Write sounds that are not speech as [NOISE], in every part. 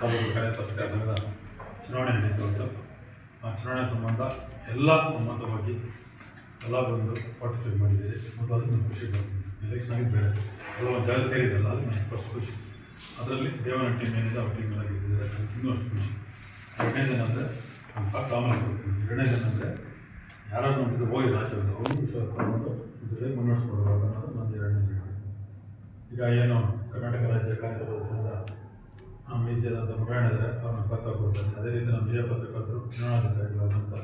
ತಾಲೂಕು ಪತ್ರಿಕಾ ಸಂಘದ ಚುನಾವಣೆ ನಡೀತು ಇವತ್ತು ಆ ಚುನಾವಣೆ ಸಂಬಂಧ ಎಲ್ಲ ಸಂಬಂಧವಾಗಿ ಎಲ್ಲ ಬಂದು ಪಾರ್ಟಿಸಿಪೇಟ್ ಮಾಡಿದ್ದೀರಿ ಮತ್ತು ಅದು ನನಗೆ ಖುಷಿ ಎಲೆಕ್ಷನ್ ಆಗಿ ಎಲ್ಲ ಒಂದು ಜಾಗ ಸೇರಿದಲ್ಲ ಅದು ನನಗೆ ಫಸ್ಟ್ ಖುಷಿ. ಅದರಲ್ಲಿ ದೇವನ ಟೀಮ್ ಏನಿದೆ, ಅವ್ರ ಟೀಮ್ ಎಲ್ಲ ಇನ್ನೊಂದು ಇನ್ನೂ ಅಷ್ಟು ಖುಷಿ. ಅಂದರೆ ನಮ್ಮ ಕಾಮನ್ ಕೊಡ್ತೀನಿ ಏನಂದರೆ ಯಾರು ನಮ್ಮ ಹೋಗಿ ರಾಜ್ಯ ಅವರು ವಿಶ್ವಾಸ ತಗೊಂಡು ಜೊತೆಗೆ ಮುನ್ನಡೆಸ್ಕೊಡ್ಬೋದು ಅನ್ನೋದು ನನ್ನ ಎರಡನೇ ಈಗ ಏನು ಕರ್ನಾಟಕ ರಾಜ್ಯ ಕಾರ್ಯಕರ್ತರ ಸಂಘ ಮೀಸಲಾದ ಮುರಾಯಣ ಇದ್ದಾರೆ ಅವ್ರನ್ನ ಸತ್ತ ಕೊಡ್ತಾರೆ ಅದೇ ರೀತಿ ನಮ್ಮ ಹಿರಿಯ ಪತ್ರಕರ್ತರು ಚುನಾವಣಾಧಿಕಾರಿಗಳಾದಂಥ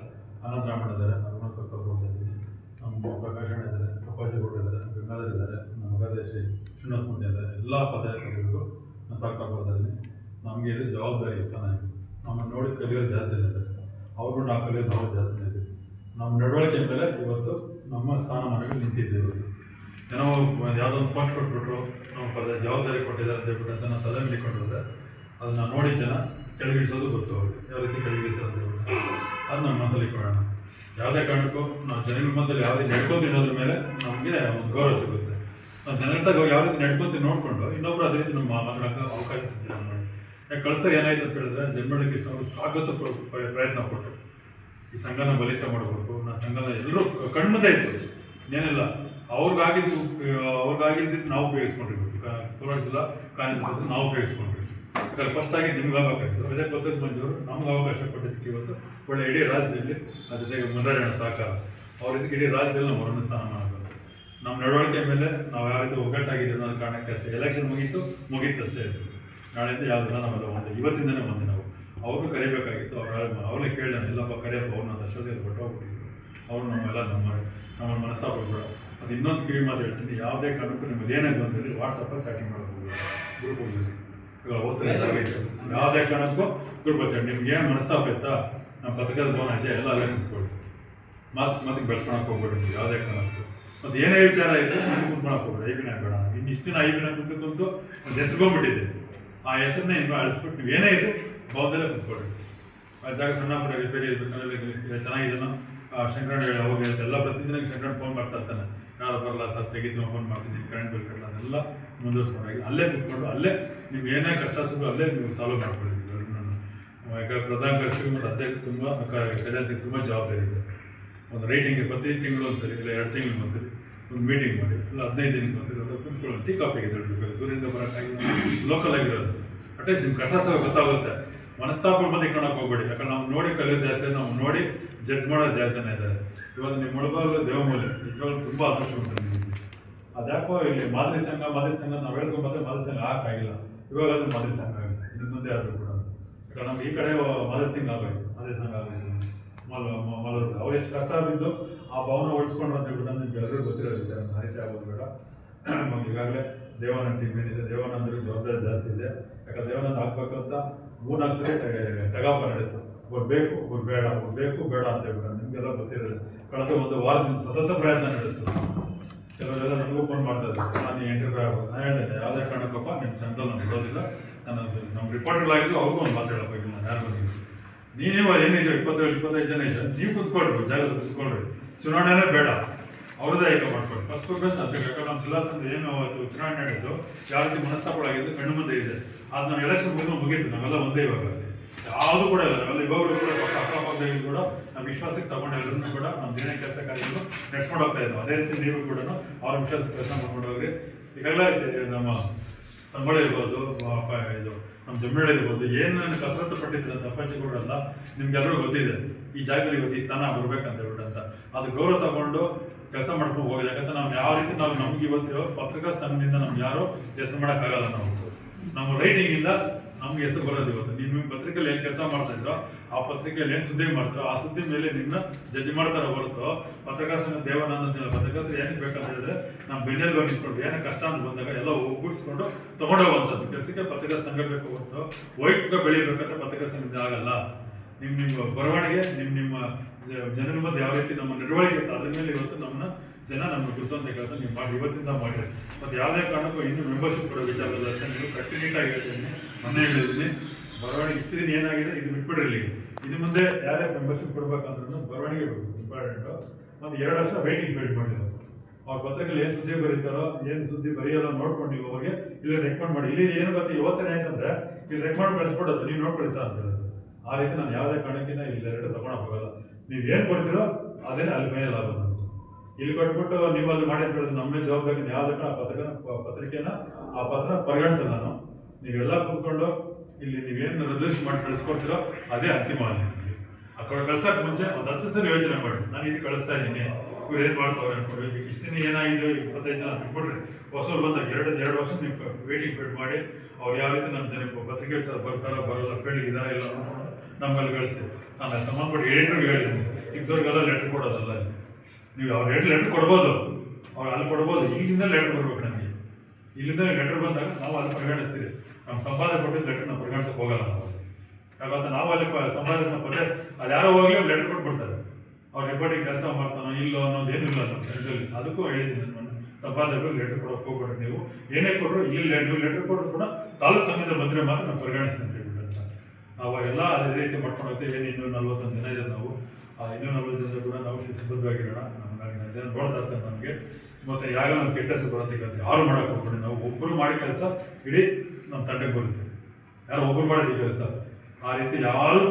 ಅನಂತ ರಾಮಣ್ಣ ಇದ್ದಾರೆ ಅವ್ರನ್ನ ಸತ್ತ ಕೊಡ್ತಾ ನಮ್ಮ ಪ್ರಕಾಶಣ ಇದ್ದಾರೆ ಅಪ್ಪಾಜಿ ಗೌಡ ಇದ್ದಾರೆ, ಗಂಗಾಧರ್ ಇದ್ದಾರೆ, ನಮ್ಮ ಮಗದೇಶಿ ಶ್ರೀನಿವಾಸ ಇದ್ದಾರೆ, ಎಲ್ಲ ಪದಾಧಿಕಾರಿಗಳಿಗೂ ನಾನು ಸಹಕಾರ ಕೊಡ್ತಾ ಇದ್ದೀನಿ ನಮಗೆ ಇದು ಜವಾಬ್ದಾರಿ ಚೆನ್ನಾಗಿ ನಮ್ಮನ್ನು ನೋಡಿ ಕಲಿಯೋದು ಜಾಸ್ತಿ ಇದೆ ಅವರು ನಾವು ಕಲಿಯೋದು ನಾವು ಜಾಸ್ತಿ ಇದೆ ನಮ್ಮ ನಡವಳಿಕೆ ಮೇಲೆ ಇವತ್ತು ನಮ್ಮ ಸ್ಥಾನಮಾನಗಳು ನಿಂತಿದ್ದೇವೆ ಏನೋ ಯಾವುದೋ ಒಂದು ಪೋಸ್ಟ್ ಕೊಟ್ಬಿಟ್ರು ನಾವು ಪದ ಜವಾಬ್ದಾರಿ ಕೊಟ್ಟಿದ್ದಾರೆ ಅಂತ ಹೇಳ್ಬಿಟ್ಟು ನಾವು ತಲೆ ಮೇಲೆ ಅದನ್ನ ಜನ ಕೆಳಗಿಳಿಸೋದು ಗೊತ್ತು ಅವ್ರಿಗೆ. ಯಾವ ರೀತಿ ಕೆಳಗಿಳಿಸೋದು ಅದನ್ನ ಮನಸ್ಸಲ್ಲಿ ಕೊಡೋಣ ಯಾವುದೇ ಕಾರಣಕ್ಕೂ ನಾವು ಜನಗಳ ಮಧ್ಯದಲ್ಲಿ ಯಾವ ರೀತಿ ನಡ್ಕೊತೀವಿ ಮೇಲೆ ನಮಗೆ ಒಂದು ಗೌರವ ಸಿಗುತ್ತೆ. ನಾವು ಜನರ ಯಾವ ರೀತಿ ನಡ್ಕೊತೀವಿ ನೋಡಿಕೊಂಡು ಇನ್ನೊಬ್ರು ಅದೇ ರೀತಿ ನಮ್ಮ ಮಾತಾಡೋಕೆ ಅವಕಾಶ ಸಿಗುತ್ತೆ ಮಾಡಿ ಯಾಕೆ ಕಳಿಸ್ದಾಗ ಏನಾಯ್ತು ಅಂತ ಹೇಳಿದ್ರೆ ಜನ್ಮಳ್ಳಿ ಕೃಷ್ಣ ಅವರು ಸ್ವಾಗತ ಪ್ರ- ಪ್ರ- ಪ್ರಯತ್ನ ಕೊಟ್ಟರು ಈ ಸಂಘನ ಬಲಿಷ್ಠ ಮಾಡಬೇಕು ನಾ ಸಂಘನ ಎಲ್ಲರೂ ಕಣ್ಮದೇ ಇತ್ತು ಏನಿಲ್ಲ ಅವ್ರಿಗಾಗಿದ್ದು ಅವ್ರಿಗಾಗಿದ್ದು ನಾವು ಉಪಯೋಗಿಸ್ಕೊಂಡಿರ್ಬೇಕು. ಕೋಲಾರ ಜಿಲ್ಲಾ ನಾವು ಉಪಯೋಗಿಸ್ಕೊಂಡ್ರಿ ಯಾಕಂದ್ರೆ ಫಸ್ಟ್ ಆಗಿ ನಿಮ್ಗೆ ಆಗಬೇಕಾಗಿತ್ತು ಅದೇ ಪದ್ಧತಿ ಮಂಜೂರು ನಮ್ಗೆ ಅವಕಾಶ ಕೊಟ್ಟಿದ್ದಕ್ಕೆ ಇವತ್ತು ಒಳ್ಳೆ ಇಡೀ ರಾಜ್ಯದಲ್ಲಿ ಆ ಜೊತೆಗೆ ಮುನ್ನಡೆಯೋಣ ಸಹಕಾರ. ಅವ್ರ ಇದಕ್ಕೆ ಇಡೀ ರಾಜ್ಯದಲ್ಲಿ ನಾವು ಸ್ಥಾನ ಮಾಡಬೇಕು. ನಮ್ಮ ನಡವಳಿಕೆ ಮೇಲೆ ನಾವು ಯಾವ ರೀತಿ ಒಗ್ಗಟ್ಟಾಗಿದೆ ಅನ್ನೋ ಕಾರಣಕ್ಕೆ ಅಷ್ಟೇ. ಎಲೆಕ್ಷನ್ ಮುಗೀತು ಮುಗೀತು ಅಷ್ಟೇ ಇರ್ತದೆ ನಾಳೆಯಿಂದ ಯಾವುದೆಲ್ಲ ನಾವೆಲ್ಲ ಒಂದೇ ಇವತ್ತಿಂದನೇ ಒಂದೇ ನಾವು. ಅವ್ರನ್ನೂ ಕರಿಬೇಕಾಗಿತ್ತು. ಅವ್ರ ಅವ್ರನ್ನ ಕೇಳಿದ ಎಲ್ಲಪ್ಪ ಕರೆಯಪ್ಪ, ಅವ್ರನ್ನ ಅಷ್ಟೊತ್ತಿಗೆ ಹೊಟ್ಟೋಗ್ಬಿಟ್ಟಿದ್ರು ಅವ್ರು ನಮ್ಮೆಲ್ಲ ನಮ್ಮ ನಮ್ಮ ಮನಸ್ತಾಪ ಬೇಡ ಅದು ಇನ್ನೊಂದು ಕಿವಿ ಮಾತು ಹೇಳ್ತೀನಿ. ಯಾವುದೇ ಕಾರಣಕ್ಕೂ ನಿಮಗೆ ಏನಾಗಿ ಬಂದಿರಲಿ ವಾಟ್ಸಪ್ಪಲ್ಲಿ ಚಾಟಿಂಗ್ ಮಾಡೋದು ಗ್ರೂಪ್ ಯಾವುದೇ ಕಾರಣಕ್ಕೂ ಚಾಟ್ ನಿಮ್ಗೆ ಏನು ಮನಸ್ತಾಪ ಇತ್ತಾ? ನಮ್ಮ ಪತ್ರಿಕಾದ ಭವನ ಇದೆ, ಎಲ್ಲ ಅಲ್ಲೇ ನಿಂತ್ಕೊಳ್ಳಿ. ಮಾತು ಮಾತಿಗೆ ಬೆಳೆಸ್ಕೊಳಕ್ಕೆ ಹೋಗ್ಬೇಡಿ ನೀವು ಯಾವುದೇ ಕಾರಣಕ್ಕೂ ಮತ್ತು ಏನೇ ವಿಚಾರ ಇದೆ ನನಗೆ ಕುತ್ಕೊಳಕ್ಕೆ ಹೋಗ್ಬೇಡಿ ಐಬಿನ ಬೇಡ ಇನ್ನು ಇಷ್ಟು ದಿನ ಐಬಿನ ಕುಂತು ಕುಂತು ಒಂದು ಹೆಸರುಗೊಂಡ್ಬಿಟ್ಟಿದೆ ಆ ಹೆಸರನ್ನ ಇನ್ನು ಅಳಿಸ್ಬಿಟ್ಟು ನೀವು ಏನೇ ಇದೆ ಭವನದಲ್ಲೇ ಕುತ್ಕೊಳ್ಳಿ. ಆ ಜಾಗ ಸಣ್ಣ ಪುಟ್ಟ ರಿಪೇರಿ ಇರ್ಬೇಕಂದ್ರೆ ನಾನು ಶಂಕರಣ್ಣ ಹೇಳಿ, ಅವಾಗ ಎಲ್ಲ ಪ್ರತಿದಿನ ಶಂಕರಣ್ಣ ಫೋನ್ ಮಾಡ್ತಾ ಇರ್ತಾನೆ. ಯಾರು ಬರಲ್ಲ ಸರ್, ತೆಗೆದು ಓಪನ್ ಮಾಡ್ತಿದ್ದೀನಿ ಕರೆಂಟ್ ಬಿಲ್ ಕಟ್ಟಲ್ಲ, ಅದೆಲ್ಲ ಮುಂದುವರ್ಸ್ಕೊಂಡಾಗಿ ಅಲ್ಲೇ ಕುತ್ಕೊಂಡು, ಅಲ್ಲೇ ನೀವು ಏನೇ ಕಷ್ಟ ಸಿಗೋ ಅಲ್ಲೇ ನೀವು ಸಾಲ್ವ್ ನಾನು ಯಾಕಂದ್ರೆ ಪ್ರಧಾನ ಕಕ್ಷೆ ಮತ್ತು ಅಧ್ಯಕ್ಷ ತುಂಬ ಖಜಾನ್ಸಿಗೆ ತುಂಬ ಜವಾಬ್ದಾರಿ ಇದೆ. ಒಂದು ರೈಟಿಂಗ್ ಪ್ರತಿ ತಿಂಗಳು ಒಂದ್ಸರಿ, ಇಲ್ಲ ಎರಡು ತಿಂಗಳು ಒಂದ್ಸರಿ ಒಂದು ಮೀಟಿಂಗ್ ಮಾಡಿ, ಇಲ್ಲ ಹದಿನೈದು ದಿನಕ್ಕೆ ಒಂದ್ಸರಿ ಅದು ಕುತ್ಕೊಳ್ಳಿ ಟೀ ಕಾಫಿಗೆ ದೊಡ್ಡಬೇಕು ದೂರಿಂದ ಬರೋಕ್ಕಾಗಿ ಲೋಕಲ್ ಆಗಿರೋದು. ಅಟೇ ನಿಮ್ಮ ಕಷ್ಟ ಗೊತ್ತಾಗುತ್ತೆ. ಮನಸ್ತಾಪ ಬಂದು ಕಾಣಕ್ಕೆ ಹೋಗ್ಬೇಡಿ. ಯಾಕಂದ್ರೆ ನಾವು ನೋಡಿ ಕಲಿಯೋದು ಜಾಸ್ತಿ, ನಾವು ನೋಡಿ ಜಡ್ಜ್ ಮಾಡೋದು ಜಾಸ್ತಿನೇ ಇದ್ದಾರೆ ಇವಾಗ ನಿಮ್ಮ ಮುಳಬಾಗಲು ದೇವಮೂಲೆ ನಿಜವಾಗ್ಲೂ ತುಂಬ ಅದೃಷ್ಟ ಉಂಟು ನಿಮಗೆ. ಅದ್ಯಾಕೋ ಇಲ್ಲಿ ಮಾದರಿ ಸಂಘ ಮಾದರಿ ಸಂಘ ನಾವು ಹೇಳ್ಕೊಂಡ್ಬಂದ್ರೆ ಮಾದರಿ ಸಂಘ ಹಾಕಾಗಿಲ್ಲ ಇವಾಗ ಅದು ಮಾದರಿ ಸಂಘ ಆಗಿದೆ ಇನ್ನು ಮುಂದೆ ಆದರೂ ಕೂಡ. ಯಾಕಂದ್ರೆ ನಮ್ಗೆ ಈ ಕಡೆ ಮಾದರಿ ಸಿಂಗ್ ಆಗೋಯ್ತು. ಮಾದರಿ ಸಂಘ ಆಗೋಯ್ತು. ಮಲ ಮಲರು ಅವ್ರು ಎಷ್ಟು ಕಷ್ಟ ಬಿದ್ದು ಆ ಭವನ ಉಳಿಸ್ಕೊಂಡು ಅಂತ ಹೇಳ್ಬಿಟ್ಟು ನಿಮ್ಗೆ ಎಲ್ಲರಿಗೂ ಗೊತ್ತಿರೋ ವಿಚಾರ. ಮಾಹಿತಿ ಆಗೋದು ಬೇಡ. [CLEARS THROAT] ನಮ್ಗೆ ಈಗಾಗಲೇ ದೇವಾನಂದ ಟೀಮ್ ಏನಿದೆ. ದೇವಾನಂದರಿಗೆ ಜವಾಬ್ದಾರಿ ಜಾಸ್ತಿ ಇದೆ. ಯಾಕಂದ್ರೆ ದೇವಾನಂದ ಹಾಕ್ಬೇಕಂತ ಮೂರ್ನಾಲ್ಕು ಸರಿ ಟಗಾಪ ನಡೀತು. ಒಬ್ಬರು ಬೇಕು ಬೇಡ ಬೇಕು ಬೇಡ ಅಂತ ಹೇಳ್ಬಿಟ್ಟು ನಿಮಗೆಲ್ಲ ಗೊತ್ತಿರೋದು. ಕಳೆದ ಒಂದು ವಾರದಿಂದ ಸತತ ಪ್ರಯತ್ನ ನಡೆಸ್ತಾರೆ ಕೆಲವರೆಲ್ಲ ನನಗೂ ಫೋನ್ ಮಾಡ್ತಾ ಇದ್ದಾರೆ ನಾನು ಇಂಟರ್ವ್ಯೂ ಆಗ್ಬೋದು ನಾನು ಹೇಳಿದೆ ಯಾವುದೇ ಕಾರಣಕ್ಕಪ್ಪ ನಿಮ್ಮ ಸೆಂಟ್ರಲ್ ನಾನು ಬಿಡೋದಿಲ್ಲ. ನಾನು ನಮ್ಮ ರಿಪೋರ್ಟರ್ಗಳಾಗಿದ್ದು ಅವ್ರಿಗೂ ಒಂದು ಮಾತು ಹೇಳಪ್ಪ ನಾನು ಯಾರು ಬಂದಿದ್ದೀನಿ ನೀನೇ ಏನಿದೆ? ಇಪ್ಪತ್ತೇಳು, ಇಪ್ಪತ್ತೈದು ಜನ ಇದೆ ನೀವು ಕುತ್ಕೊಳ್ರಿ, ಜಾಗ ಕುತ್ಕೊಳ್ರಿ. ಚುನಾವಣೆನೇ ಬೇಡ. ಅವ್ರದ್ದೇ ಆಯ್ಕೆ ಮಾಡ್ಕೊಳ್ಳಿ. ಫಸ್ಟ್ ಪ್ರಿಫರೆನ್ಸ್ ಅಂತ ಯಾಕಂದ್ರೆ ನಮ್ಮ ಜಿಲ್ಲಾ ಸಂಘ ಏನು ಅವತ್ತು ಚುನಾವಣೆ ನಡೆಯಿತು, ಯಾವ ರೀತಿ ಮನಸ್ತಾಪಗಳಾಗಿದ್ದು, ಕಣ್ಣು ಮುಂದೆ ಇದೆ. ಅದು ನಾವು ಎಲೆಕ್ಷನ್ ಮುಗಿದು ಮುಗೀತು. ನಾವೆಲ್ಲ ಒಂದೇ ಇವಾಗ ಯಾವುದು ಕೂಡ ಇಲ್ಲ. ನಾವೆಲ್ಲ ಇವಾಗಲೂ ಕೂಡ ಪಕ್ಕ ಅಕ್ಕಪಕ್ಕದಲ್ಲಿ ಕೂಡ ನಮ್ಮ ವಿಶ್ವಾಸಕ್ಕೆ ತಗೊಂಡು ಎಲ್ಲರನ್ನೂ ಕೂಡ ನಮ್ಮ ದಿನ ಕೆಲಸ ಕಾರ್ಯಗಳು ನಡೆಸ್ಕೊಂಡು ಹೋಗ್ತಾ ಅದೇ ರೀತಿ ನೀವು ಕೂಡ ಅವ್ರ ವಿಶ್ವಾಸಕ್ಕೆ ಕೆಲಸ ಮಾಡ್ಕೊಂಡು ಹೋಗ್ರಿ. ಈಗೆಲ್ಲ ನಮ್ಮ ಸಂಬಳ ಇರ್ಬೋದು ಇದು ನಮ್ಮ ಜಮೀಳು ಇರ್ಬೋದು ಏನು ಕಸರತ್ತು ಪಟ್ಟಿದ್ರೆ ಅಂತ ಅಪ್ಪಾಜಿ ಕೂಡ ನಿಮ್ಗೆಲ್ಲರೂ ಗೊತ್ತಿದೆ. ಈ ಜಾಗದಲ್ಲಿ ಇವತ್ತು ಈ ಸ್ಥಾನ ಬರ್ಬೇಕಂತ ಅಂತ ಅದು ಗೌರವ ತಗೊಂಡು ಕೆಲಸ ಮಾಡ್ಕೊಂಡು ಹೋಗಿದೆ ಯಾಕಂದ್ರೆ ನಾವು ಯಾವ ರೀತಿ ನಾವು ನಮ್ಗೆ ಇವತ್ತು ಪತ್ರಿಕಾ ಸಂಘದಿಂದ ನಮ್ಗೆ ಯಾರು ಕೆಲಸ ಮಾಡೋಕ್ಕಾಗಲ್ಲ ನಾವು. ನಮ್ಮ ರೈಟಿಂಗಿಂದ ನಮ್ಗೆ ಹೆಸರು ಬರೋದು ಇವತ್ತು. ನಿಮ್ಮ ಪತ್ರಿಕೆಯಲ್ಲಿ ಏನು ಕೆಲಸ ಮಾಡ್ತಾ ಇದ್ರೋ, ಆ ಪತ್ರಿಕೆಯಲ್ಲಿ ಏನು ಸುದ್ದಿ ಮಾಡ್ತಾರೋ, ಆ ಸುದ್ದಿ ಮೇಲೆ ನಿನ್ನ ಜಡ್ಜ್ ಮಾಡ್ತಾರೆ ಹೊರತು ಪತ್ರಿಕಾ ಸಂಘ ದೇವಾನಂದ ಪತ್ರಕರ್ತರು ಏನಕ್ಕೆ ಬೇಕಂತ ಹೇಳಿದ್ರೆ ನಮ್ಮ ಬೆನ್ನೆಲ್ ಬಂದಿಟ್ಕೊಂಡು ಏನೋ ಕಷ್ಟ ಅಂತ ಬಂದಾಗ ಎಲ್ಲ ಒಗ್ಗೂಡಿಸ್ಕೊಂಡು ತಗೊಂಡೋಗುವಂಥದ್ದು. ಕೆಲಸಕ್ಕೆ ಪತ್ರಿಕಾ ಸಂಘ ಬೇಕು ಹೊರತು, ವೈಯಕ್ತಿಕ ಬೆಳಿಬೇಕಂದ್ರೆ ಪತ್ರಿಕಾ ಸಂಘದ ಆಗಲ್ಲ. ನಿಮ್ಮ ನಿಮ್ಮ ಬರವಣಿಗೆ ನಿಮ್ಮ ನಿಮ್ಮ ಜನರ ಮಧ್ಯೆ ಯಾವ ರೀತಿ ನಮ್ಮ ನಡವಳಿಕೆ ಇತ್ತು, ಅದ್ರ ಮೇಲೆ ಇವತ್ತು ನಮ್ಮನ್ನ ಜನ ನಮ್ಮನ್ನು ಗುರುಸುವಂಥ ಕೆಲಸ ನೀವು ಮಾಡಿ, ಇವತ್ತಿಂದ ಮಾಡಿದೆ ಮತ್ತು ಯಾವುದೇ ಕಾರಣಕ್ಕೂ ಇನ್ನೂ ಮೆಂಬರ್ಶಿಪ್ ಕೊಡೋ ವಿಚಾರದಲ್ಲಿ ಅಷ್ಟೇ, ನೀವು ಕಟ್ಟುನಿಟ್ಟಾಗಿ ಹೇಳ್ತೀನಿ. ಮೊನ್ನೆ ಹೇಳಿದ್ದೀನಿ ಬರವಣಿಗೆ ಇಷ್ಟು ದಿನ ಏನಾಗಿದೆ, ಇದು ಬಿಟ್ಬಿಡ್ರಿ ಇಲ್ಲಿ. ಇನ್ನು ಮುಂದೆ ಯಾರೇ ಮೆಂಬರ್ಶಿಪ್ ಕೊಡ್ಬೇಕಂದ್ರೂ ಬರವಣಿಗೆ ಇಂಪಾರ್ಟೆಂಟು ಮತ್ತು ಎರಡು ವರ್ಷ ವೆಯ್ಟಿಂಗ್ ಪೀರಿಯಡ್ ಮಾಡಿದ್ರು ಅವ್ರ ಪತ್ರಿಕೆಯಲ್ಲಿ ಏನು ಸುದ್ದಿ ಬರೀತಾರೋ, ಏನು ಸುದ್ದಿ ಬರೆಯೋಲ್ಲ ನೋಡ್ಕೊಂಡು ನೀವು ಅವಾಗೆ ಇಲ್ಲಿ ರೆಕಮೆಂಡ್ ಮಾಡಿ. ಇಲ್ಲಿ ಏನು ಗೊತ್ತಾ, ಯೋಚನೆ ಆಯ್ತಂದ್ರೆ ಇಲ್ಲಿ ರೆಕಮೆಂಡ್ ಕಳಿಸ್ಬಿಡೋದು, ನೀವು ನೋಡ್ಕೊಳ್ಳಿ ಸರ್ ಅಂತ ಹೇಳೋದು. ಆ ರೀತಿ ನಾನು ಯಾವುದೇ ಕಾರಣಕ್ಕಿಂತ ಇಲ್ಲಿ ಎರಡು ತಗೊಳಕ್ ಹೋಗಲ್ಲ. ನೀವು ಏನು ಕೊಡ್ತೀರೋ ಅದೇ ಅಲ್ಲಿ ಫೈನಲ್ ಆಗೋದು. ಇಲ್ಲಿ ಕೊಟ್ಬಿಟ್ಟು ನೀವು ಅಲ್ಲಿ ಮಾಡಿ ನಮ್ಮೇ ಜವಾಬ್ದಾರಿ, ಯಾವುದಕ್ಕೆ ಆ ಪತ್ರಿಕೆ ಪತ್ರಿಕೆನ, ಆ ಪತ್ರ ಪರಿಗಣಿಸಲ್ಲ ನಾನು. ನೀವೆಲ್ಲ ಕೂತ್ಕೊಂಡು ಇಲ್ಲಿ ನೀವೇನು ರಿಸರ್ವೇಷನ್ ಮಾಡಿ ಕಳಿಸ್ಕೊಡ್ತೀರೋ ಅದೇ ಅಂತಿಮ ಅಲ್ಲಿ. ಆ ಕಡೆ ಕಳ್ಸಕ್ ಮುಂಚೆ ಒಂದು ಹತ್ತು ಸಲ ಯೋಚನೆ ಮಾಡಿ. ನಾನು ಇದು ಕಳಿಸ್ತಾ ಇದ್ದೀನಿ. ಇವ್ರು ಏನು ಮಾಡ್ತಾವ್ರೆ ಅನ್ಕೊಂಡು ಈಗ ಇಷ್ಟು ದಿನ ಏನಾಗಿದೆ? ಇಪ್ಪತ್ತೈದು ಜನ ಬಿಟ್ಬಿಟ್ರೆ ಹೊಸವ್ರು ಬಂದಾಗ ಎರಡು ಎರಡು ವರ್ಷ ನೀವು ವೇಟಿಂಗ್ ಪೀರಿಯಡ್ ಮಾಡಿ. ಅವ್ರು ಯಾವ ರೀತಿ ನಮ್ಮ ಜನಕ್ಕೆ ಪತ್ರಿಕೆ ಬರ್ತಾರ ಬರಲ್ಲ ಫೀಲ್ಡ್ ಇದಾರ ಇಲ್ಲ ನಮ್ಮಲ್ಲಿ ಕಳಿಸಿ. ನಾನು ಸಂಬಂಧಪಟ್ಟು ಏನೇನು ಹೇಳಿದ್ದೀನಿ. ಚಿಕ್ಕದವ್ರಿಗೆಲ್ಲ ಲೆಟರ್ ಕೊಡೋದಲ್ಲ. ನೀವು ಅವ್ರು ಎರಡು ಲೆಟರ್ ಕೊಡ್ಬೋದು. ಅವ್ರು ಅಲ್ಲಿ ಕೊಡ್ಬೋದು. ಇಲ್ಲಿಂದ ಲೆಟರ್ ಕೊಡ್ಬೇಕು ನನಗೆ ಇಲ್ಲಿಂದ ಲೆಟರ್ ಬಂದಾಗ ನಾವು ಅಲ್ಲಿ ಪರಿಗಣಿಸ್ತೀವಿ. ನಮ್ಮ ಸಂಪಾದನೆ ಕೊಟ್ಟಿದ್ದು ಲೆಟರ್ ನಾವು ಪರಿಗಣಿಸಕ್ಕೆ ಹೋಗಲ್ಲ ನಾವು ಯಾಕಂದ್ರೆ ನಾವು ಅಲ್ಲಿ ಸಂಪಾದನೆ ಕೊಟ್ಟರೆ ಅಲ್ಲಿ ಯಾರೋ ಹೋಗ್ಲಿ ಲೆಟರ್ ಕೊಟ್ಬಿಡ್ತಾರೆ. ಅವ್ರು ರಿಪೋರ್ಟಿಂಗ್ ಕೆಲಸ ಮಾಡ್ತಾನೋ ಇಲ್ಲೋ ಅನ್ನೋದು ಏನಿಲ್ಲ ನಮ್ಮ ಸೆಂಟ್ರಲ್ಲಿ ಅದಕ್ಕೂ ಹೇಳಿದ್ದೀನಿ ನಾನು ಸಂಪಾದಕರು ಲೆಟರ್ ಕೊಡೋಕೆ ಹೋಗ್ಬಿಟ್ರೆ ನೀವು. ಏನೇ ಕೊಟ್ಟರು ಇಲ್ಲಿ ಲೆಟರ್ ಲೆಟರ್ ಕೊಟ್ಟರು ಕೂಡ ತಾಲೂಕು ಸಮೇತ ಬಂದರೆ ಮಾತ್ರ ನಾವು ಪರಿಗಣಿಸ್ತೀನಿ ಅಂತ ಹೇಳ್ಬಿಟ್ಟು ಅಂತ. ನಾವು ಅದೇ ರೀತಿ ಮಾಡ್ಕೊಂಡು ಏನು ಇನ್ನೂ ನಲ್ವತ್ತೊಂದು ಜನ ಇದೆ ನಾವು. ಆ ಇನ್ನೂ ನಲ್ವತ್ತು ಜನ ಕೂಡ ನಾವು ಸಿದ್ಧವಾಗಿರೋಣ ನಮ್ಮ ಜನ ನೋಡ್ತಾ ಇರ್ತಾರೆ ನಮಗೆ. ಮತ್ತೆ ಯಾವಾಗ ನಮ್ಮ ಕೆಟ್ಟ ಬರುತ್ತೆ ಕೆಲಸ ಯಾರು ಮಾಡೋಕ್ಕೆ ಹೋಗ್ಬೇಡಿ. ನಾವು ಒಬ್ಬರು ಮಾಡಿ ಕೆಲಸ, ಇಡೀ ನಮ್ಮ ತಂಡಕ್ಕೆ ಬರುತ್ತೆ. ಯಾರು ಒಬ್ಬರು ಮಾಡಿದ ಕೆಲಸ. ಆ ರೀತಿ ಯಾರು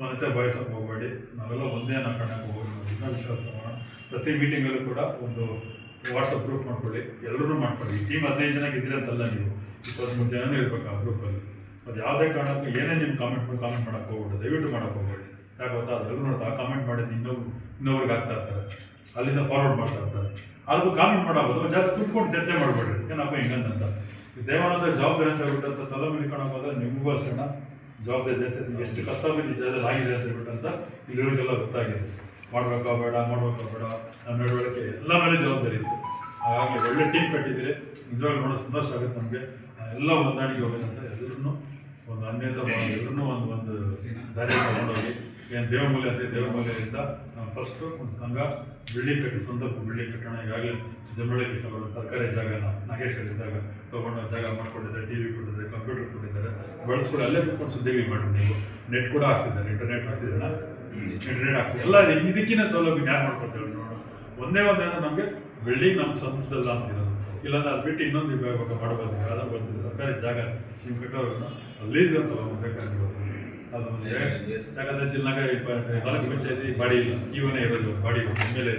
ಮನತೆ ಬಯಸಕ್ಕೆ ಹೋಗಬೇಡಿ. ನಾವೆಲ್ಲ ಒಂದೇ ನಾಕಣ್ಣಕ್ಕೆ ಹೋಗೋದು ನಾವು ಇನ್ನೂ ವಿಶ್ವಾಸ ತಗೋಣ ಪ್ರತಿ ಮೀಟಿಂಗಲ್ಲೂ ಕೂಡ ಒಂದು ವಾಟ್ಸಪ್ ಗ್ರೂಪ್ ಮಾಡ್ಕೊಳ್ಳಿ. ಎಲ್ಲರೂ ಮಾಡ್ಕೊಳ್ಳಿ. ಟೀಮ್ ಹದಿನೈದು ಜನಕ್ಕೆ ಇದ್ರೆ ಅಂತಲ್ಲ ನೀವು. ಇಪ್ಪತ್ತ್ಮೂರು ಜನನೂ ಇರಬೇಕು ಆ ಗ್ರೂಪಲ್ಲಿ ಅದು ಯಾವುದೇ ಕಾರಣಕ್ಕೂ ಏನೇ ನಿಮ್ಮ ಕಾಮೆಂಟ್ ಕಾಮೆಂಟ್ ಮಾಡೋಕ್ಕೆ ಹೋಗ್ಬೇಡಿ. ದಯವಿಟ್ಟು ಮಾಡೋಕ್ಕೆ ಹೋಗ್ಬೇಡಿ. ಯಾಕೆ ಗೊತ್ತಾ? ಅದೆಲ್ಲರೂ ನೋಡ್ತಾ ಕಾಮೆಂಟ್ ಮಾಡಿದ ಇನ್ನೊಬ್ರು, ಇನ್ನೊಬ್ರಿಗೆ ಆಗ್ತಾ ಇರ್ತಾರೆ. ಅಲ್ಲಿಂದ ಫಾರ್ವರ್ಡ್ ಮಾಡ್ತಾ ಇರ್ತಾರೆ. ಅದಕ್ಕೂ ಕಾಮೆಂಟ್ ಮಾಡಬಹುದು ಜಾಸ್ತಿ ಕೂತ್ಕೊಂಡು ಚರ್ಚೆ ಮಾಡಬೇಡ್ರಿ. ಏನಪ್ಪ ಹಿಂಗಂತ ದೇವಾನಂದ ಜವಾಬ್ದಾರಿ ಅಂತ ಹೇಳ್ಬಿಟ್ಟಂತ ತಲೆ ಮೇಲೆ ಹೋದ್ರೆ ನಿಮಗೂ ಅಷ್ಟೇ ಜವಾಬ್ದಾರಿ ಜಾಸ್ತಿ ಎಷ್ಟು ಕಷ್ಟ ಬಿದ್ದು ಜಾಗದಲ್ಲಿ ಆಗಿದೆ ಅಂತ ಹೇಳ್ಬಿಟ್ಟಂತ ಇಲ್ಲಿಗೆಲ್ಲ ಗೊತ್ತಾಗಿದೆ. ಮಾಡಬೇಕಾ ಬೇಡ, ಮಾಡ್ಬೇಕಾ ಬೇಡ ನಮ್ಮ ನಡವಳಿಕೆ ಎಲ್ಲ ಮೇಲೆ ಜವಾಬ್ದಾರಿ ಇತ್ತು. ಹಾಗಾಗಿ ಒಳ್ಳೆ ಟೀಮ್ ಕಟ್ಟಿದ್ರೆ ನಿಜವಾಗ್ಲೂ ನೋಡೋ ಸಂತೋಷ ಆಗುತ್ತೆ ನಮಗೆ. ಎಲ್ಲ ಹೊಂದಾಣಿಕೆ ಅಂತ ಎಲ್ಲರೂ ಒಂದು ಅನ್ಯತ ಎಲ್ಲರೂ ಒಂದು ಒಂದು ದಾರಿ ತಗೊಂಡೋಗಿ ಏನು ದೇವಮೂಲೆ ಅಂತ ದೇವಮೂಲೆಯಿಂದ ಫಸ್ಟು ಒಂದು ಸಂಘ, ಬಿಲ್ಡಿಂಗ್ ಕಟ್ಟಿ, ಸ್ವಂತ ಬಿಲ್ಡಿಂಗ್ ಕಟ್ಟೋಣ. ಈಗಾಗಲೇ ಜಮಳಿ ಕೃಷ್ಣ ಸರ್ಕಾರಿ ಜಾಗನ ನಾಗೇಶ್ ಇದ್ದಾಗ ತೊಗೊಂಡು ಜಾಗ ಮಾಡ್ಕೊಂಡಿದ್ದಾರೆ ಟಿ ವಿ ಕೊಟ್ಟಿದ್ದಾರೆ. ಕಂಪ್ಯೂಟರ್ ಕೊಟ್ಟಿದ್ದಾರೆ ಬಳಸ್ಕೊಂಡು ಅಲ್ಲೇ ಕೂತ್ಕೊಂಡು ಸುದ್ದಿಗಳು ಮಾಡಿ ನೀವು. ನೆಟ್ ಕೂಡ ಹಾಕ್ಸಿದ್ದಾರೆ ಇಂಟರ್ನೆಟ್ ಹಾಕ್ಸಿದ್ದಾರೆ? ಇಂಟರ್ನೆಟ್ ಹಾಕ್ಸಿ. ಎಲ್ಲ ಇದಕ್ಕಿನ ಇದಕ್ಕಿಂತ ಸೌಲಭ್ಯ ಯಾರು ಮಾಡ್ಕೊಳ್ತೇವೆ ನೋಡು. ಒಂದೇ ಒಂದೇನೋ ನಮಗೆ ಬಿಲ್ಡಿಂಗ್ ನಮ್ಮ ಸ್ವಂತದಲ್ಲ ಅಂತಿರೋದು ಇಲ್ಲಾಂದ್ರೆ ಅದು ಬಿಟ್ಟು ಇನ್ನೊಂದು ಇವಾಗ ಮಾಡ್ಬೋದು ಯಾವ್ದೋ ಒಂದು ಸರ್ಕಾರಿ ಜಾಗ ನೀವು ಕಟ್ಟೋರನ್ನು ಲೀಸ್ ಅಂತ ಬೇಕಾಗಿರೋದು ಅದು ಯಾಕಂದ್ರೆ ಜಿಲ್ಲಾಗ ತಾಲೂಕು ಪಂಚಾಯತಿ ಬಾಡಿ ಇಲ್ಲ. ಇವನೇ ಇರೋದು ಬಾಡಿ ಎಂ ಎಲ್ ಎ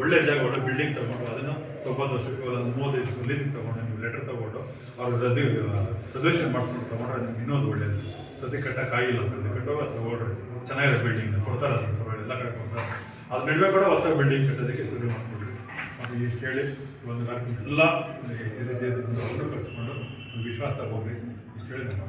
ಒಳ್ಳೆ ಜಾಗ, ಒಳ್ಳೆ ಬಿಲ್ಡಿಂಗ್ ತಗೊಂಡು ಅದನ್ನು ತೊಂಬತ್ತು ವರ್ಷಕ್ಕೆ ಒಂದು ಮೂವತ್ತೈದು ಲೀಸಿಂಗ್ ತಗೊಂಡು ನೀವು ಲೆಟರ್ ತಗೊಂಡು ಅವ್ರ ರದ್ದು ರಿಸರ್ವೇಷನ್ ಮಾಡಿಸ್ಕೊಂಡು ತಗೊಂಡ್ರೆ ನಿಮ್ಗೆ ಇನ್ನೊಂದು ಒಳ್ಳೇದು. ಸದ್ಯ ಕಟ್ಟಕ್ಕಾಗಿಲ್ಲ ಅಂತ ಕಟ್ಟೋವಾಗ ತಗೊಳ್ರಿ ಚೆನ್ನಾಗಿರೋ ಬಿಲ್ಡಿಂಗ್ ಕೊಡ್ತಾರೆ ಎಲ್ಲ ಕಡೆ ಕೊಡ್ತಾರೆ. ಅದು ನಡುವೆ ಕೂಡ ಹೊಸ ಬಿಲ್ಡಿಂಗ್ ಕಟ್ಟೋದಕ್ಕೆ ಶುರು ಮಾಡಿಕೊಡ್ರಿ ಅದು ಇಷ್ಟು ಹೇಳಿ ಒಂದು ನಾಲ್ಕು ಎಲ್ಲ ರೀತಿ ಕಳಿಸ್ಕೊಂಡು ವಿಶ್ವಾಸ ತಗೊಳ್ರಿ ಇಷ್ಟು ಹೇಳಿ ನಾನು